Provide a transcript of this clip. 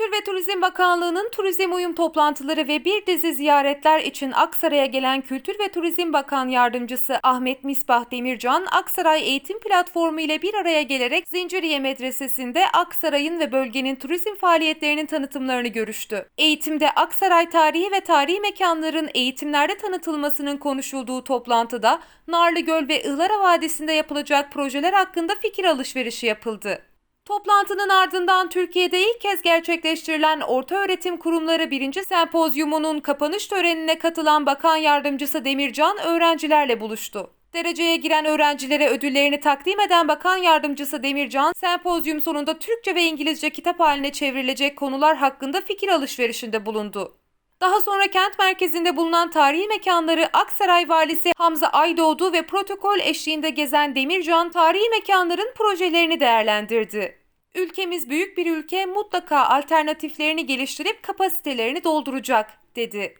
Kültür ve Turizm Bakanlığı'nın turizm uyum toplantıları ve bir dizi ziyaretler için Aksaray'a gelen Kültür ve Turizm Bakan Yardımcısı Ahmet Misbah Demircan, Aksaray Eğitim Platformu ile bir araya gelerek Zinciriye Medresesi'nde Aksaray'ın ve bölgenin turizm faaliyetlerinin tanıtımlarını görüştü. Eğitimde Aksaray tarihi ve tarihi mekanların eğitimlerde tanıtılmasının konuşulduğu toplantıda Narlıgöl ve Ihlara Vadisi'nde yapılacak projeler hakkında fikir alışverişi yapıldı. Toplantının ardından Türkiye'de ilk kez gerçekleştirilen Ortaöğretim Kurumları 1. Sempozyumu'nun kapanış törenine katılan Bakan Yardımcısı Demircan öğrencilerle buluştu. Dereceye giren öğrencilere ödüllerini takdim eden Bakan Yardımcısı Demircan, sempozyum sonunda Türkçe ve İngilizce kitap haline çevrilecek konular hakkında fikir alışverişinde bulundu. Daha sonra kent merkezinde bulunan tarihi mekanları Aksaray Valisi Hamza Aydoğdu ve protokol eşliğinde gezen Demircan tarihi mekanların projelerini değerlendirdi. Ülkemiz büyük bir ülke mutlaka alternatiflerini geliştirip kapasitelerini dolduracak, dedi.